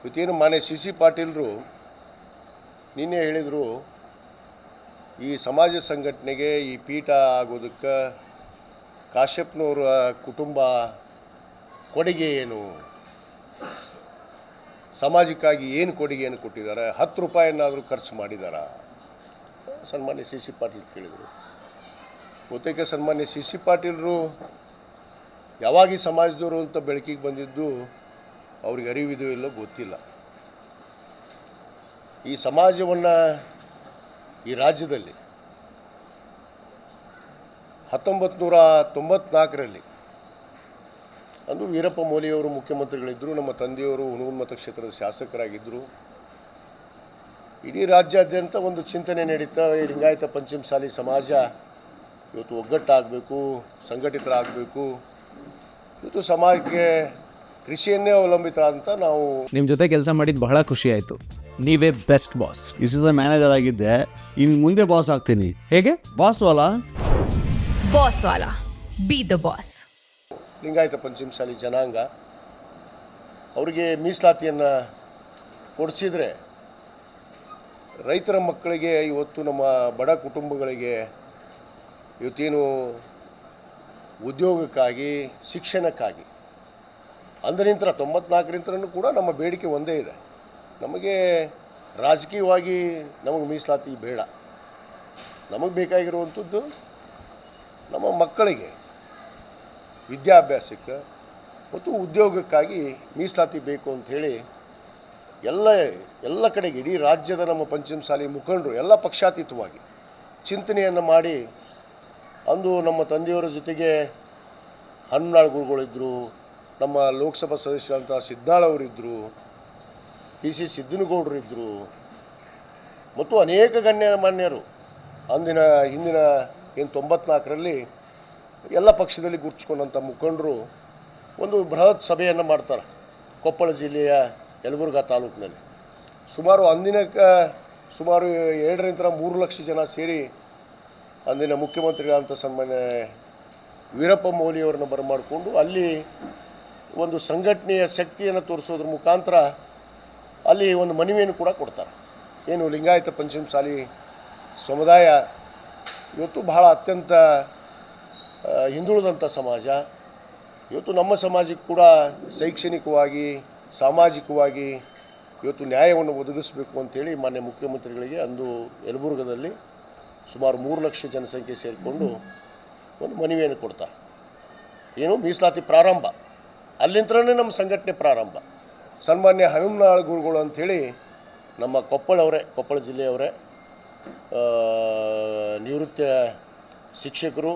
ಇವತ್ತೇನು ಮಾನ್ಯ C C ಪಾಟೀಲರು ನಿನ್ನೆ ಹೇಳಿದರು, ಈ ಸಮಾಜ ಸಂಘಟನೆಗೆ ಈ ಪೀಠ ಆಗೋದಕ್ಕೆ ಕಾಶ್ಯಪ್ನವರ ಕುಟುಂಬ ಕೊಡುಗೆ ಏನು? ಸಮಾಜಕ್ಕಾಗಿ ಏನು ಕೊಡುಗೆಯನ್ನು ಕೊಟ್ಟಿದ್ದಾರೆ? ಹತ್ತು ರೂಪಾಯಿಯನ್ನಾದರೂ ಖರ್ಚು ಮಾಡಿದಾರ? ಸನ್ಮಾನ್ಯ ಸಿ ಸಿ ಪಾಟೀಲ್ ಕೇಳಿದರು. ಬಹುತೇಕ ಸನ್ಮಾನ್ಯ ಸಿ ಸಿ ಪಾಟೀಲರು, ಯಾವಾಗ ಸಮಾಜದವರು ಅಂತ ಬೆಳಕಿಗೆ ಬಂದಿದ್ದು ಅವ್ರಿಗೆ ಅರಿವಿದೋ ಇಲ್ಲೋ ಗೊತ್ತಿಲ್ಲ. ಈ ಸಮಾಜವನ್ನು ಈ ರಾಜ್ಯದಲ್ಲಿ ಹತ್ತೊಂಬತ್ತು ನೂರ ತೊಂಬತ್ನಾಲ್ಕರಲ್ಲಿ ಅಂದು ವೀರಪ್ಪ ಮೊಯ್ಲಿಯವರು ಮುಖ್ಯಮಂತ್ರಿಗಳಿದ್ದರು ನಮ್ಮ ತಂದೆಯವರು ಹುಣಗುನ್ ಮತಕ್ಷೇತ್ರದ ಶಾಸಕರಾಗಿದ್ದರು ಇಡೀ ರಾಜ್ಯಾದ್ಯಂತ ಒಂದು ಚಿಂತನೆ ನಡೀತಾ ಈ ಲಿಂಗಾಯತ ಪಂಚಮಸಾಲಿ ಸಮಾಜ ಇವತ್ತು ಒಗ್ಗಟ್ಟಾಗಬೇಕು, ಸಂಘಟಿತರಾಗಬೇಕು. ಇವತ್ತು ಸಮಾಜಕ್ಕೆ ಕೃಷಿಯನ್ನೇ ಅವಲಂಬಿತ ಅಂತ ನಾವು ನಿಮ್ಮ ಜೊತೆ ಕೆಲಸ ಮಾಡಿದ್ದು ಬಹಳ ಖುಷಿ ಆಯಿತು. ನೀವೇ ಬೆಸ್ಟ್ ಬಾಸ್ ಇಷ್ಟು ಮ್ಯಾನೇಜರ್ ಆಗಿದ್ದೆ. ಇನ್ನು ಮುಂದೆ ಬಾಸ್ ಆಗ್ತೀನಿ. ಹೇಗೆ? ಬಾಸ್ ಅಲ್ಲ boss Vala. Be the boss Lingayat Panchamasali ಜನಾಂಗ. ಅವರಿಗೆ ಮೀಸಲಾತಿಯನ್ನು ಕೊಡಿಸಿದರೆ ರೈತರ ಮಕ್ಕಳಿಗೆ ಇವತ್ತು ನಮ್ಮ ಬಡ ಕುಟುಂಬಗಳಿಗೆ ಇವತ್ತೇನು ಉದ್ಯೋಗಕ್ಕಾಗಿ ಶಿಕ್ಷಣಕ್ಕಾಗಿ ಅಂದಿನಿಂದ ತೊಂಬತ್ನಾಲ್ಕರಿಂದ ಕೂಡ ನಮ್ಮ ಬೇಡಿಕೆ ಒಂದೇ ಇದೆ. ನಮಗೆ ರಾಜಕೀಯವಾಗಿ ನಮಗೆ ಮೀಸಲಾತಿ ಬೇಡ. ನಮಗೆ ಬೇಕಾಗಿರುವಂಥದ್ದು ನಮ್ಮ ಮಕ್ಕಳಿಗೆ ವಿದ್ಯಾಭ್ಯಾಸಕ್ಕೆ ಮತ್ತು ಉದ್ಯೋಗಕ್ಕಾಗಿ ಮೀಸಲಾತಿ ಬೇಕು ಅಂಥೇಳಿ ಎಲ್ಲ ಎಲ್ಲ ಕಡೆಗೆ ಇಡೀ ರಾಜ್ಯದ ನಮ್ಮ ಪಂಚಮಸಾಲಿ ಮುಖಂಡರು ಎಲ್ಲ ಪಕ್ಷಾತೀತವಾಗಿ ಚಿಂತನೆಯನ್ನು ಮಾಡಿ ಅಂದು ನಮ್ಮ ತಂದೆಯವರ ಜೊತೆಗೆ ಹನ್ನಾಳ್ ಗುರುಗಳಿದ್ದರು ನಮ್ಮ ಲೋಕಸಭಾ ಸದಸ್ಯರಂಥ ಸಿದ್ದಾಳ್ ಅವರಿದ್ದರು ಪಿ ಸಿ ಸಿದ್ದನಗೌಡರಿದ್ದರು ಮತ್ತು ಅನೇಕ ಗಣ್ಯ ಮಾನ್ಯರು ಅಂದಿನ, ಹಿಂದಿನ ಏನು ತೊಂಬತ್ನಾಲ್ಕರಲ್ಲಿ ಎಲ್ಲ ಪಕ್ಷದಲ್ಲಿ ಗುರುತಿಸ್ಕೊಂಡಂಥ ಮುಖಂಡರು ಒಂದು ಬೃಹತ್ ಸಭೆಯನ್ನು ಮಾಡ್ತಾರೆ ಕೊಪ್ಪಳ ಜಿಲ್ಲೆಯ ಯಲಬುರ್ಗಾ ತಾಲೂಕಿನಲ್ಲಿ. ಸುಮಾರು ಅಂದಿನ ಕ- ಸುಮಾರು ಎರಡರಿಂದ ಮೂರು ಲಕ್ಷ ಜನ ಸೇರಿ ಅಂದಿನ ಮುಖ್ಯಮಂತ್ರಿಗಳಾದಂಥ ಸನ್ಮಾನ್ಯ ವೀರಪ್ಪ ಮೌಲಿಯವರನ್ನು ಬರಮಾಡಿಕೊಂಡು ಅಲ್ಲಿ ಒಂದು ಸಂಘಟನೆಯ ಶಕ್ತಿಯನ್ನು ತೋರಿಸೋದ್ರ ಮುಖಾಂತರ ಅಲ್ಲಿ ಒಂದು ಮನವಿಯನ್ನು ಕೂಡ ಕೊಡ್ತಾರೆ. ಏನು ಲಿಂಗಾಯತ ಪಂಚಮಸಾಲಿ ಸಮುದಾಯ ಇವತ್ತು ಬಹಳ ಅತ್ಯಂತ ಹಿಂದುಳಿದಂಥ ಸಮಾಜ. ಇವತ್ತು ನಮ್ಮ ಸಮಾಜಕ್ಕೆ ಕೂಡ ಶೈಕ್ಷಣಿಕವಾಗಿ, ಸಾಮಾಜಿಕವಾಗಿ ಇವತ್ತು ನ್ಯಾಯವನ್ನು ಒದಗಿಸಬೇಕು ಅಂತೇಳಿ ಮಾನ್ಯ ಮುಖ್ಯಮಂತ್ರಿಗಳಿಗೆ ಅಂದು ಯಲಬುರ್ಗದಲ್ಲಿ ಸುಮಾರು ಮೂರು ಲಕ್ಷ ಜನಸಂಖ್ಯೆ ಸೇರಿಕೊಂಡು ಒಂದು ಮನವಿಯನ್ನು ಕೊಡ್ತಾರೆ. ಏನು ಮೀಸಲಾತಿ ಪ್ರಾರಂಭ. ಅಲ್ಲಿಂತ್ರನೇ ನಮ್ಮ ಸಂಘಟನೆ ಪ್ರಾರಂಭ. ಸನ್ಮಾನ್ಯ ಹನುಮನಾಳ್ ಗುರುಗಳು ಅಂಥೇಳಿ ನಮ್ಮ ಕೊಪ್ಪಳವರೇ ಕೊಪ್ಪಳ ಜಿಲ್ಲೆಯವರೇ ನಿವೃತ್ತ ಶಿಕ್ಷಕರು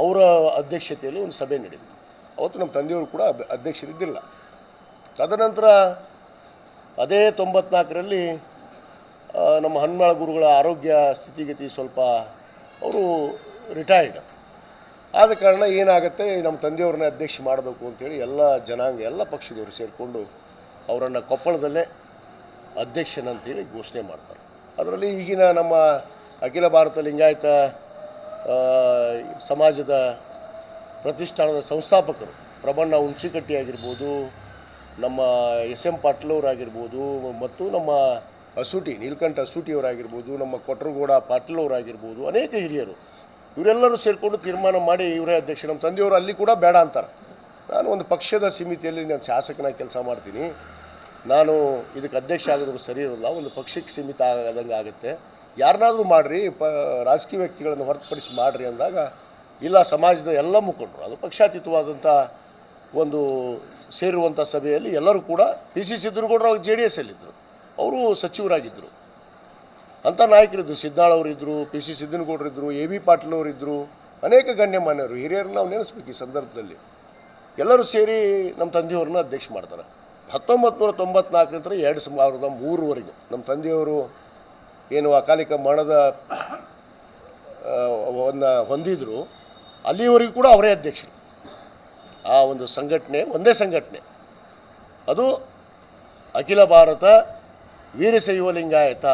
ಅವರ ಅಧ್ಯಕ್ಷತೆಯಲ್ಲಿ ಒಂದು ಸಭೆ ನಡೆಯಿತು ಅವತ್ತು ನಮ್ಮ ತಂದೆಯವರು ಕೂಡ ಅಧ್ಯಕ್ಷರಿದ್ದಿಲ್ಲ. ತದನಂತರ ಅದೇ ತೊಂಬತ್ನಾಲ್ಕರಲ್ಲಿ ನಮ್ಮ ಹನುಮಾಳ ಗುರುಗಳ ಆರೋಗ್ಯ ಸ್ಥಿತಿಗತಿ ಸ್ವಲ್ಪ ಅವರು ರಿಟೈರ್ಡ್ ಆದ ಕಾರಣ ಏನಾಗುತ್ತೆ ನಮ್ಮ ತಂದೆಯವ್ರನ್ನ ಅಧ್ಯಕ್ಷ ಮಾಡಬೇಕು ಅಂತೇಳಿ ಎಲ್ಲ ಜನಾಂಗ, ಎಲ್ಲ ಪಕ್ಷದವರು ಸೇರಿಕೊಂಡು ಅವರನ್ನು ಕೊಪ್ಪಳದಲ್ಲೇ ಅಧ್ಯಕ್ಷನಂತೇಳಿ ಘೋಷಣೆ ಮಾಡ್ತಾರೆ. ಅದರಲ್ಲಿ ಈಗಿನ ನಮ್ಮ ಅಖಿಲ ಭಾರತ ಲಿಂಗಾಯತ ಸಮಾಜದ ಪ್ರತಿಷ್ಠಾನದ ಸಂಸ್ಥಾಪಕರು, ಪ್ರಬಣ್ಣ ಹುಣಚಿಕಟ್ಟಿ ಆಗಿರ್ಬೋದು, ನಮ್ಮ ಎಸ್ ಎಂ ಪಾಟೀಲವರಾಗಿರ್ಬೋದು ಮತ್ತು ನಮ್ಮ ಅಸೂಟಿ, ನೀಲಕಂಠ ಅಸೂಟಿಯವರಾಗಿರ್ಬೋದು, ನಮ್ಮ ಕೊಟ್ರಗೌಡ ಪಾಟೀಲವರಾಗಿರ್ಬೋದು ಅನೇಕ ಹಿರಿಯರು ಇವರೆಲ್ಲರೂ ಸೇರಿಕೊಂಡು ತೀರ್ಮಾನ ಮಾಡಿ ಇವರೇ ಅಧ್ಯಕ್ಷ, ನಮ್ಮ ತಂದೆಯವರು ಅಲ್ಲಿ ಕೂಡ ಬೇಡ ಅಂತಾರೆ. ನಾನು ಒಂದು ಪಕ್ಷದ ಸಮಿತಿಯಲ್ಲಿ ನಾನು ಶಾಸಕನಾಗಿ ಕೆಲಸ ಮಾಡ್ತೀನಿ. ನಾನು ಇದಕ್ಕೆ ಅಧ್ಯಕ್ಷ ಆಗೋದು ಸರಿ ಇರೋಲ್ಲ, ಒಂದು ಪಕ್ಷಕ್ಕೆ ಸೀಮಿತ ಆಗದಂಗೆ ಆಗುತ್ತೆ. ಯಾರನ್ನಾದರೂ ಮಾಡಿರಿ, ಪ, ರಾಜಕೀಯ ವ್ಯಕ್ತಿಗಳನ್ನು ಹೊರತುಪಡಿಸಿ ಮಾಡಿರಿ ಅಂದಾಗ, ಇಲ್ಲ, ಸಮಾಜದ ಎಲ್ಲ ಮುಖಂಡರು, ಅದು ಪಕ್ಷಾತೀತವಾದಂಥ ಒಂದು ಸೇರುವಂಥ ಸಭೆಯಲ್ಲಿ ಎಲ್ಲರೂ ಕೂಡ ಪಿ ಸಿ ಸಿದ್ದನಗೌಡರು ಅವಾಗ ಜೆ ಡಿ ಎಸ್ ಅಲ್ಲಿದ್ದರು. ಅವರು ಸಚಿವರಾಗಿದ್ದರು. ಅಂಥ ನಾಯಕರಿದ್ದರು ಸಿದ್ದಾಳ್ ಅವರಿದ್ದರು ಪಿ ಸಿ ಸಿದ್ದನಗೌಡರಿದ್ದರು ಎ ಬಿ ಪಾಟೀಲ್ ಅವರಿದ್ದರು ಅನೇಕ ಗಣ್ಯಮಾನ್ಯರು, ಹಿರಿಯರನ್ನ ನಾವು ನೆನೆಸ್ಬೇಕು ಈ ಸಂದರ್ಭದಲ್ಲಿ. ಎಲ್ಲರೂ ಸೇರಿ ನಮ್ಮ ತಂದೆಯವ್ರನ್ನ ಅಧ್ಯಕ್ಷ ಮಾಡ್ತಾರೆ. ಹತ್ತೊಂಬತ್ತು ನೂರ ತೊಂಬತ್ನಾಲ್ಕರಿಂದ ಎರಡು ಸಾವಿರದ ಮೂರುವರೆಗೆ ನಮ್ಮ ತಂದೆಯವರು ಏನು ಅಕಾಲಿಕ ಮರಣದ ಹೊಂದಿದ್ರು, ಅಲ್ಲಿವರೆಗೂ ಕೂಡ ಅವರೇ ಅಧ್ಯಕ್ಷರು. ಆ ಒಂದು ಸಂಘಟನೆ ಒಂದೇ ಸಂಘಟನೆ. ಅದು ಅಖಿಲ ಭಾರತ ವೀರಶೈವ ಲಿಂಗಾಯತ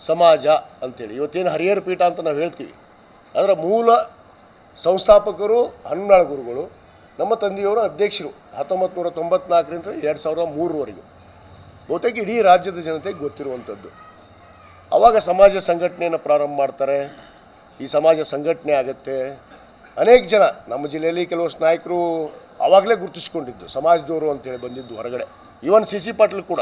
ಸಮಾಜ ಅಂತೇಳಿ. ಇವತ್ತೇನು ಹರಿಹರ ಪೀಠ ಅಂತ ನಾವು ಹೇಳ್ತೀವಿ. ಅದರ ಮೂಲ ಸಂಸ್ಥಾಪಕರು ಹನ್ನಾಳು ಗುರುಗಳು. ನಮ್ಮ ತಂದೆಯವರು ಅಧ್ಯಕ್ಷರು ಹತ್ತೊಂಬತ್ತು ನೂರ ತೊಂಬತ್ನಾಲ್ಕರಿಂದ ಎರಡು ಸಾವಿರದ ಮೂರರವರೆಗೂ. ಬಹುತೇಕ ಇಡೀ ರಾಜ್ಯದ ಜನತೆಗೆ ಗೊತ್ತಿರುವಂಥದ್ದು. ಆವಾಗ ಸಮಾಜ ಸಂಘಟನೆಯನ್ನು ಪ್ರಾರಂಭ ಮಾಡ್ತಾರೆ. ಈ ಸಮಾಜ ಸಂಘಟನೆ ಆಗುತ್ತೆ. ಅನೇಕ ಜನ, ನಮ್ಮ ಜಿಲ್ಲೆಯಲ್ಲಿ ಕೆಲವಷ್ಟು ನಾಯಕರು ಆವಾಗಲೇ ಗುರುತಿಸ್ಕೊಂಡಿದ್ದು, ಸಮಾಜದವರು ಅಂತೇಳಿ ಬಂದಿದ್ದು ಹೊರಗಡೆ. ಇವನ್ ಸಿ ಸಿ ಪಾಟೀಲ್ ಕೂಡ.